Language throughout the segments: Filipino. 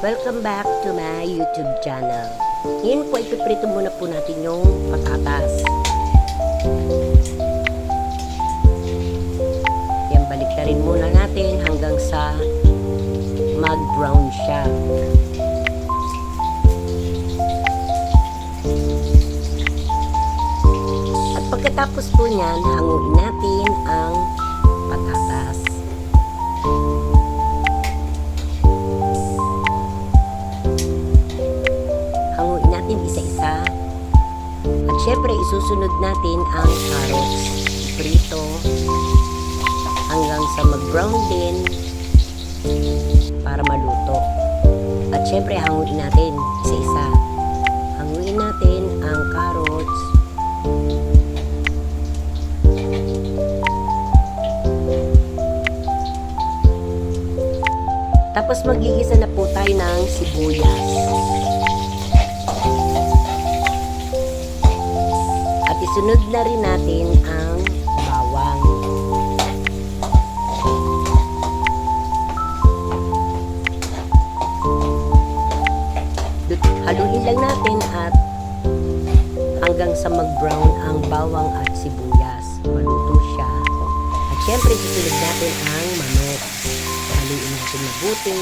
Welcome back to my YouTube channel. Ngayon po, ipiprito muna po natin yung patatas. Yan, balik na rin muna natin hanggang sa mag-brown siya. At pagkatapos po niyan, hanguin natin ang At syempre, isusunod natin ang carrots. Prito. Hanggang sa mag-brown din para maluto. At syempre, hanguin natin isa-isa. Hanguin natin ang carrots. Tapos magigisa na po tayo ng sibuyas. Isunod na rin natin ang bawang. Haluin lang natin at hanggang sa mag-brown ang bawang at sibuyas. Maluto siya. At syempre, susunod natin ang manok. Haluin natin mabuti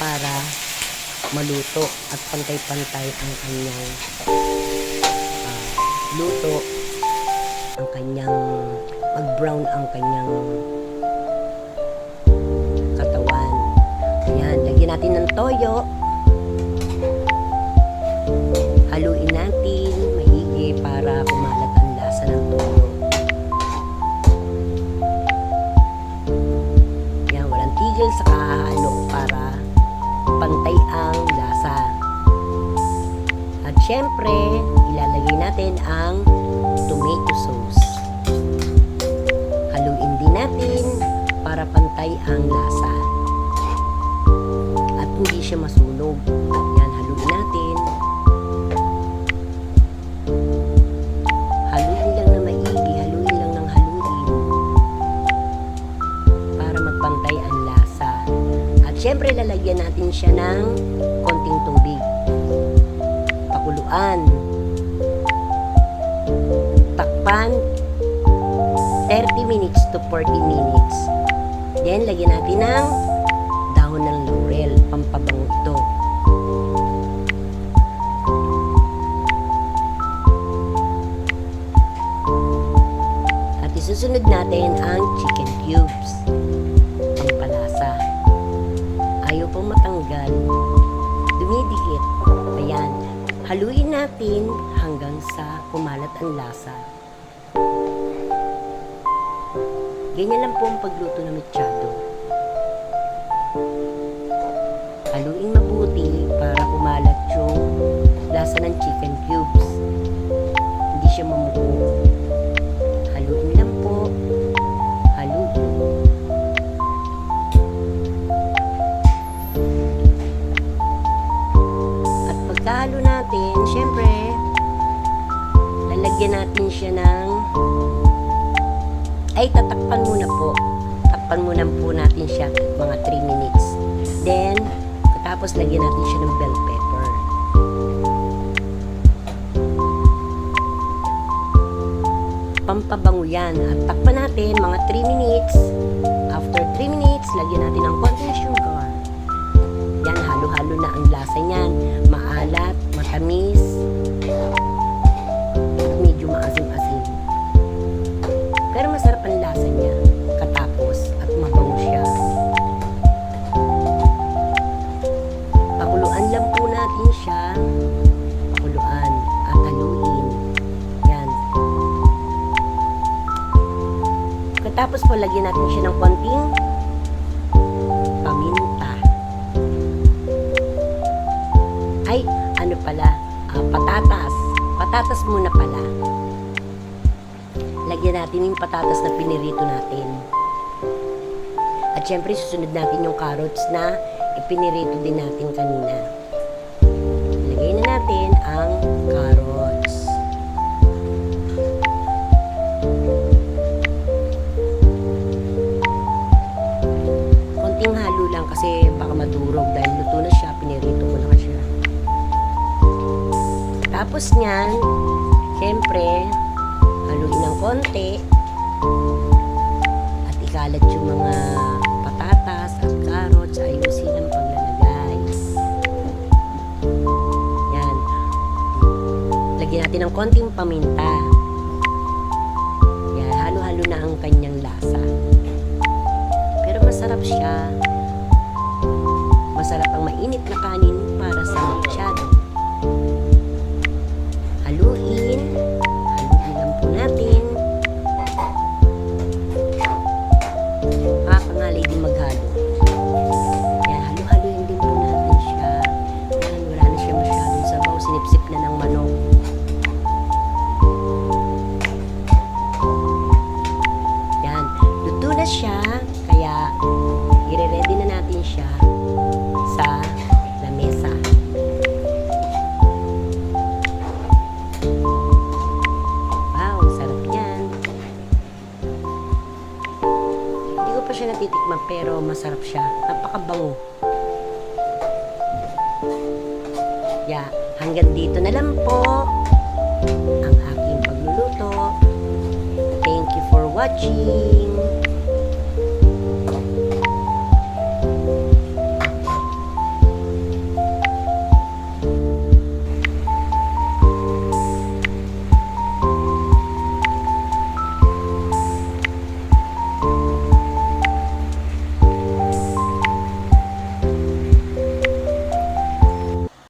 para maluto at pantay-pantay ang kanyang kanyang mag-brown ang kanyang katawan. Ayan, lagyan natin ng toyo. Haluin natin maigi para kumalat ang lasa ng toyo. Yan, walang tigil sa kahalo para pantay ang lasa. At syempre, ilalagay natin ang tomato sauce. Pantay ang lasa. At hindi siya masunog. Yan, haluin natin. Haluin lang na maigi, haluin lang ng haluin. Para magpantay ang lasa. At syempre, lalagyan natin siya ng konting tubig. Pakuluan. Takpan 30 minutes to 40 minutes. Then, lagyan natin ng dahon ng laurel, pampabango ito. At isusunod natin ang chicken cubes, pampalasa. Ayaw pong matanggal, dumidikit. Ayan, haluin natin hanggang sa kumalat ang lasa. Ganyan lang po ang pagluto ng mechado. Haluin mabuti para kumalat yung lasa ng chicken cubes. Hindi siya mamuko. Haluin lang po. Haluin. At pagkahalo natin, syempre, lalagyan natin siya ng ay tatakpan muna po. Takpan muna po natin siya mga 3 minutes. Then, tapos lagyan natin siya ng bell pepper. Pampabango yan. At takpan natin mga 3 minutes. After 3 minutes, lagyan natin ng konting sugar. Yan, halo-halo na ang lasa niyan. Maalat, matamis, Katapos po lagyan natin siya ng konting paminta. Ay, ano pala? Ah, patatas. Patatas muna pala lagyan natin yung patatas na pinirito natin. At syempre, susunod natin yung carrots na ipinirito din natin kanina. Lagay na natin ang lang kasi baka madurog dahil luto na siya, pinirito Pagkatapos niyan, syempre, haluin ng konti at ikalat yung mga patatas at carrots, ayusin ang paglalagay. Yan. Lagyan natin ng konting paminta. Yan, halo-halo na ang kanyang lasa. Pero masarap siya. Masarap ang mainit na kanin para sa machado. Pero masarap siya. Napakabango. Yeah, hanggang dito na lang po ang aking pagluluto. Thank you for watching.